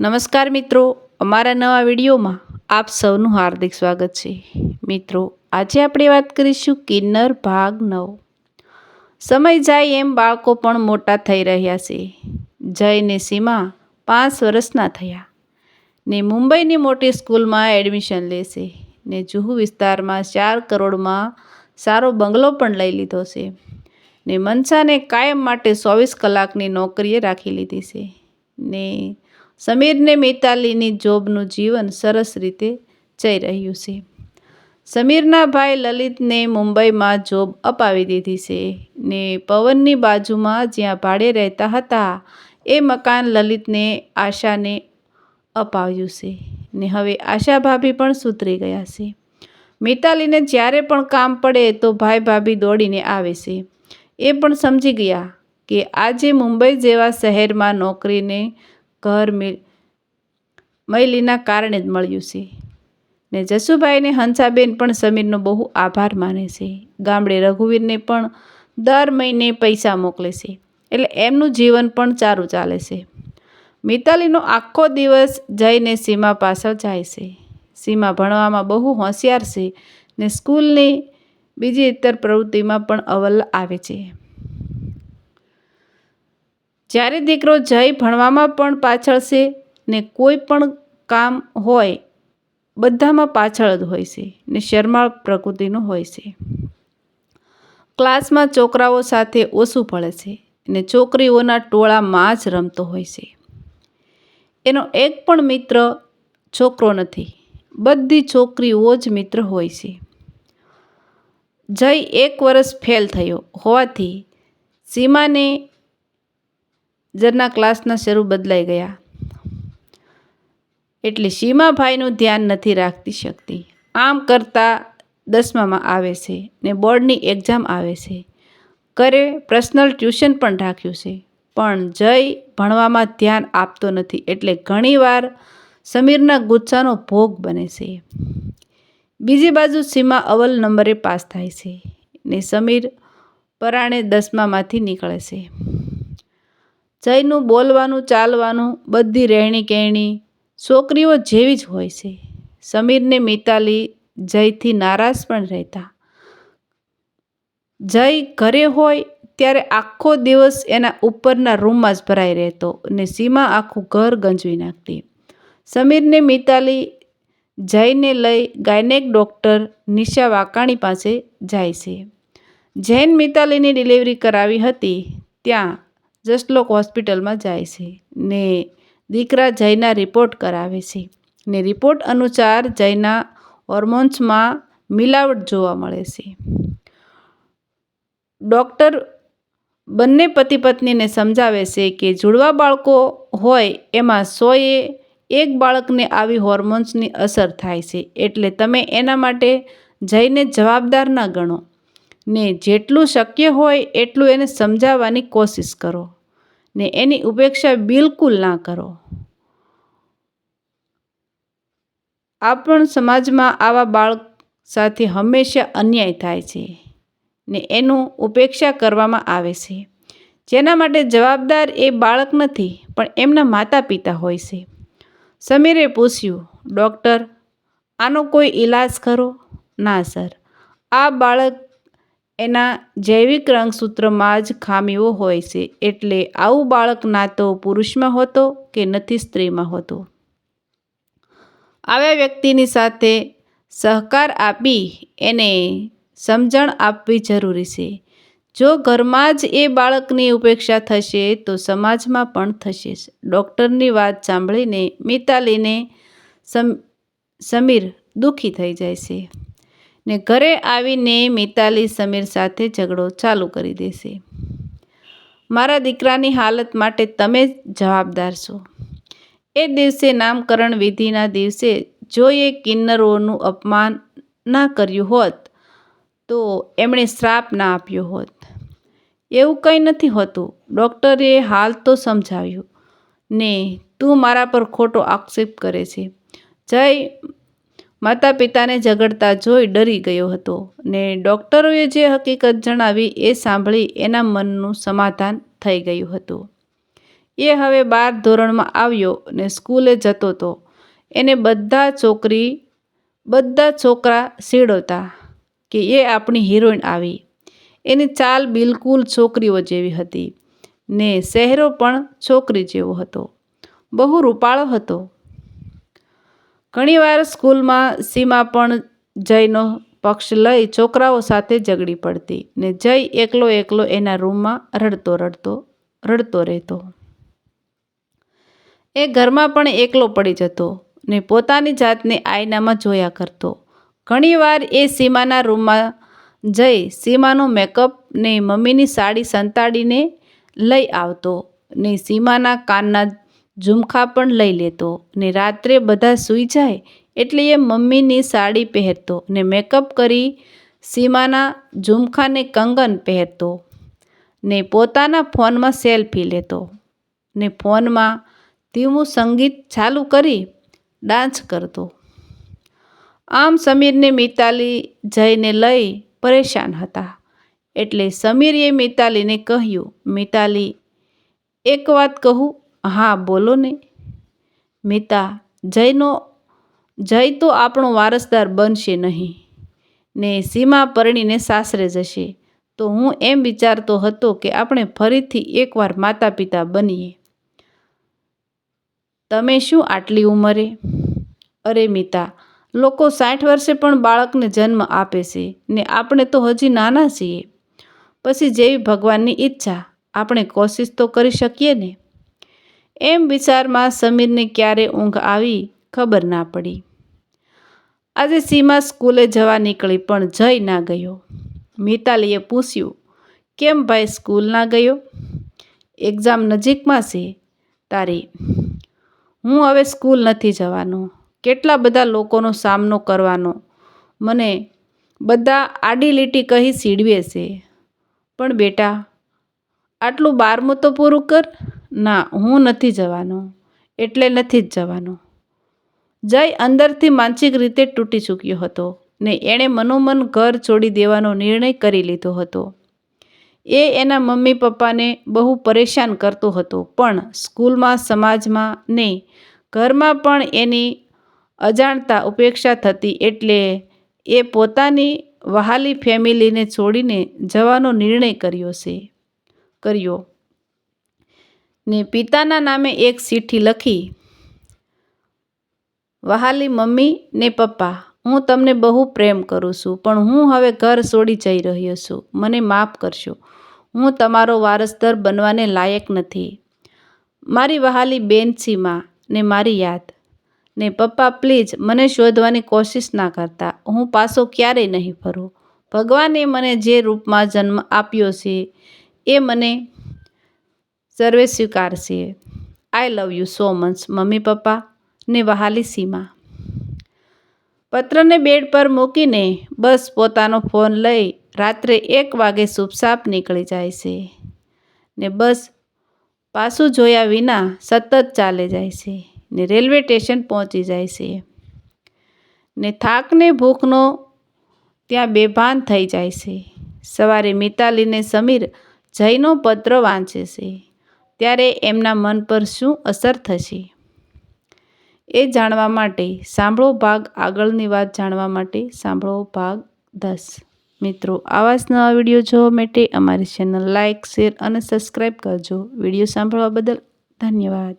નમસ્કાર મિત્રો, અમારા નવા વિડીયોમાં આપ સૌનું હાર્દિક સ્વાગત છે. મિત્રો, આજે આપણે વાત કરીશું કિન્નર ભાગ નવ. સમય જાય એમ બાળકો પણ મોટા થઈ રહ્યા છે. જય ને સીમા પાંચ વર્ષના થયા. ને મુંબઈની મોટી સ્કૂલમાં એડમિશન લેશે. ને જુહુ વિસ્તારમાં ચાર કરોડમાં સારો બંગલો પણ લઈ લીધો છે. ને મનસાને કાયમ માટે ચોવીસ કલાકની નોકરીએ રાખી લીધી છે. ને સમીરને મિતાલીની જોબનું જીવન સરસ રીતે જઈ રહ્યું છે. સમીરના ભાઈ લલિતને મુંબઈમાં જોબ અપાવી દીધી છે ને પવનની બાજુમાં જ્યાં ભાડે રહેતા હતા, એ મકાન લલિતને આશાને અપાવ્યું છે ને હવે આશા ભાભી પણ સુધરી ગયા છે. મિતાલીને જ્યારે પણ કામ પડે તો ભાઈ ભાભી દોડીને આવે છે. એ પણ સમજી ગયા કે આજે મુંબઈ જેવા શહેરમાં નોકરીને ઘર મૈલીના કારણે જ મળ્યું છે. ને જસુભાઈને હંસાબેન પણ સમીરનો બહુ આભાર માને છે. ગામડે રઘુવીરને પણ દર મહિને પૈસા મોકલે છે. એટલે એમનું જીવન પણ સારું ચાલે છે. મિતાલીનો આખો દિવસ જઈને સીમા પાછળ જાય છે. સીમા ભણવામાં બહુ હોશિયાર છે ને સ્કૂલની બીજી ઇતર પ્રવૃત્તિમાં પણ અવલ આવે છે. જ્યારે દીકરો જય ભણવામાં પણ પાછળ છે ને કોઈ પણ કામ હોય, બધામાં પાછળ જ હોય છે ને શરમાળ પ્રકૃતિનો હોય છે. ક્લાસમાં છોકરાઓ સાથે ઓછું ભળે છે ને છોકરીઓના ટોળામાં જ રમતો હોય છે. એનો એક પણ મિત્ર છોકરો નથી, બધી છોકરીઓ જ મિત્ર હોય છે. જય એક વર્ષ ફેલ થયો હોવાથી સીમાને જરના ક્લાસના શરૂ બદલાઈ ગયા. એટલે સીમાભાઈનું ધ્યાન નથી રાખતી શકતી. આમ કરતાં દસમામાં આવે છે ને બોર્ડની એક્ઝામ આવે છે. કરે પર્સનલ ટ્યુશન પણ રાખ્યું છે. પણ જય ભણવામાં ધ્યાન આપતો નથી એટલે ઘણીવાર સમીરના ગુસ્સાનો ભોગ બને છે. બીજી બાજુ સીમા અવ્વલ નંબરે પાસ થાય છે ને સમીર પરાણે દસમામાંથી નીકળે છે. જયનું બોલવાનું, ચાલવાનું, બધી રહેણી કહેણી છોકરીઓ જેવી જ હોય છે. સમીરને મિતાલી જયથી નારાજ પણ રહેતા. જય ઘરે હોય ત્યારે આખો દિવસ એના ઉપરના રૂમમાં જ ભરાઈ રહેતો અને સીમા આખું ઘર ગંજવી નાખતી. સમીરને મિતાલી જયને લઈ ગાયનેક ડૉક્ટર નિશા વાકાણી પાસે જાય છે. જૈન મિતાલીની ડિલિવરી કરાવી હતી ત્યાં જસલોક હોસ્પિટલમાં જાય છે ને દીકરા જયના રિપોર્ટ કરાવે છે ને રિપોર્ટ અનુસાર જયના હોર્મોન્સમાં મિલાવટ જોવા મળે છે. ડૉક્ટર બંને પતિ પત્નીને સમજાવે છે કે જુડવા બાળકો હોય એમાં સોએ એક બાળકને આવી હોર્મોન્સની અસર થાય છે એટલે તમે એના માટે જઈને જવાબદાર ના ગણો. ને જેટલું શક્ય હોય એટલું એને સમજાવવાની કોશિશ કરો. ને એની ઉપેક્ષા બિલકુલ ના કરો. આપણ સમાજમાં આવા બાળક સાથે હંમેશા અન્યાય થાય છે ને એનું ઉપેક્ષા કરવામાં આવે છે. જેના માટે જવાબદાર એ બાળક નથી, પણ એમના માતા પિતા હોય છે. સમીરે પૂછ્યું, ડૉક્ટર, આનો કોઈ ઈલાજ ખરો? ના, સર. આ બાળક એના જૈવિક રંગસૂત્રમાં જ ખામીઓ હોય છે એટલે આવું બાળક ના તો પુરુષમાં હોતો કે નથી સ્ત્રીમાં હોતો. આવ્યા વ્યક્તિની સાથે સહકાર આપી એને સમજણ આપવી જરૂરી છે. જો ઘરમાં જ એ બાળકની ઉપેક્ષા થશે તો સમાજમાં પણ થશે. ડૉક્ટરની વાત સાંભળીને મિતાલીને સમ, સમીર દુઃખી થઈ જાય છે. ને ઘરે આવીને મિતાલી સમીર સાથે ઝઘડો ચાલુ કરી દેશે. મારા દીકરાની હાલત માટે તમે જ જવાબદાર છો. એ દિવસે નામકરણ વિધિના દિવસે જો એ કિન્નરોનું અપમાન ના કર્યું હોત, તો એમણે શ્રાપ ના આપ્યો હોત. એવું કંઈ નથી હોતું. ડૉક્ટરે હાલ તો સમજાવ્યું. ને તું મારા પર ખોટો આક્ષેપ કરે છે. જય માતા પિતાને ઝઘડતા જોઈ ડરી ગયો હતો ને ડૉક્ટરોએ જે હકીકત જણાવી એ સાંભળી એના મનનું સમાધાન થઈ ગયું હતું. એ હવે બાર ધોરણમાં આવ્યો ને સ્કૂલે જતો હતો એને બધા છોકરી, બધા છોકરા સીડોતા કે એ આપણી હિરોઈન આવી. એની ચાલ બિલકુલ છોકરીઓ જેવી હતી ને ચહેરો પણ છોકરી જેવો હતો. બહુ રૂપાળો હતો. ઘણીવાર સ્કૂલમાં સીમા પણ જયનો પક્ષ લઈ છોકરાઓ સાથે ઝઘડી પડતી ને જય એકલો એકલો એના રૂમમાં રડતો રડતો રડતો રહેતો. એ ઘરમાં પણ એકલો પડી જતો ને પોતાની જાતને આયનામાં જોયા કરતો. ઘણીવાર એ સીમાના રૂમમાં જઈ સીમાનો મેકઅપ ને મમ્મીની સાડી સંતાડીને લઈ આવતો ને સીમાના કાનના ઝુમખા પણ લઈ લેતો ને રાત્રે બધા સૂઈ જાય એટલે એ મમ્મીની સાડી પહેરતો ને મેકઅપ કરી સીમાના ઝુમખાને કંગન પહેરતો ને પોતાના ફોનમાં સેલ્ફી લેતો ને ફોનમાં ધીમું સંગીત ચાલુ કરી ડાન્સ કરતો. આમ સમીરને મિતાલી જઈને લઈ પરેશાન હતા. એટલે સમીરે મિતાલીને કહ્યું, મિતાલી, એક વાત કહું હા, બોલો ને. મિતા, જયનો, જય તો આપણો વારસદાર બનશે નહીં. ને સીમા પરણીને સાસરે જશે. તો હું એમ વિચારતો હતો કે આપણે ફરીથી એકવાર માતા પિતા બનીએ. તમે શું આટલી ઉંમરે? અરે મિતા, લોકો સાઠ વર્ષે પણ બાળકને જન્મ આપે છે ને આપણે તો હજી નાના છીએ. પછી જેવી ભગવાનની ઈચ્છા, આપણે કોશિશ તો કરી શકીએ ને. એમ વિચારમાં સમીરને ક્યારે ઊંઘ આવી ખબર ના પડી. આજે સીમા સ્કૂલે જવા નીકળી પણ જઈ ના ગયો. મિતાલીએ પૂછ્યું, કેમ ભાઈ સ્કૂલ ના ગયો? એક્ઝામ નજીકમાં છે તારી. હું હવે સ્કૂલ નથી જવાનો. કેટલા બધા લોકોનો સામનો કરવાનો. મને બધા આડી લીટી કહી સીડવે છે. પણ બેટા, આટલું બારમું તો પૂરું કર. ના, હું નથી જવાનો. એટલે નથી જ જવાનો. જય અંદરથી માનસિક રીતે તૂટી ચૂક્યો હતો ને એણે મનોમન ઘર છોડી દેવાનો નિર્ણય કરી લીધો હતો. એ એના મમ્મી પપ્પાને બહુ પરેશાન કરતો હતો, પણ સ્કૂલમાં, સમાજમાં ને ઘરમાં પણ એની અજાણતા ઉપેક્ષા થતી એટલે એ પોતાની વહાલી ફેમિલીને છોડીને જવાનો નિર્ણય કર્યો છે, કર્યો. ને પિતાના નામે એક ચિઠ્ઠી લખી, વહાલી મમ્મી ને પપ્પા, હું તમને બહુ પ્રેમ કરું છું, પણ હું હવે ઘર છોડી જઈ રહ્યો છું. મને માફ કરશો. હું તમારો વારસદાર બનવાને લાયક નથી. મારી વહાલી બેન સીમા ને મારી યાદ. ને પપ્પા, પ્લીઝ મને શોધવાની કોશિશ ના કરતા. હું પાછો ક્યારેય નહીં ફરું. ભગવાને મને જે રૂપમાં જન્મ આપ્યો છે, એ મને સર્વે સ્વીકારશે. I love you so much mummy papa, ને વહાલી સીમા. પત્રને બેડ પર મૂકીને બસ પોતાનો ફોન લઈ રાત્રે એક વાગે સુપસાપ નીકળી જાય છે ને બસ પાછું જોયા વિના સતત ચાલે જાય છે ને રેલવે સ્ટેશન પહોંચી જાય છે ને થાકને ભૂખનો ત્યાં બેભાન થઈ જાય છે. સવારે મિતાલીને સમીર જયનો પત્ર વાંચે છે. ત્યારે એમના મન પર શું અસર થશે? એ જાણવા માટે સાંભળો ભાગ આગળની વાત જાણવા માટે સાંભળો ભાગ દસ. મિત્રો, આવા જ નવા વીડિયો જોવા માટે અમારી ચેનલ લાઇક શેર અને સબસ્ક્રાઈબ કરજો. વીડિયો સાંભળવા બદલ ધન્યવાદ.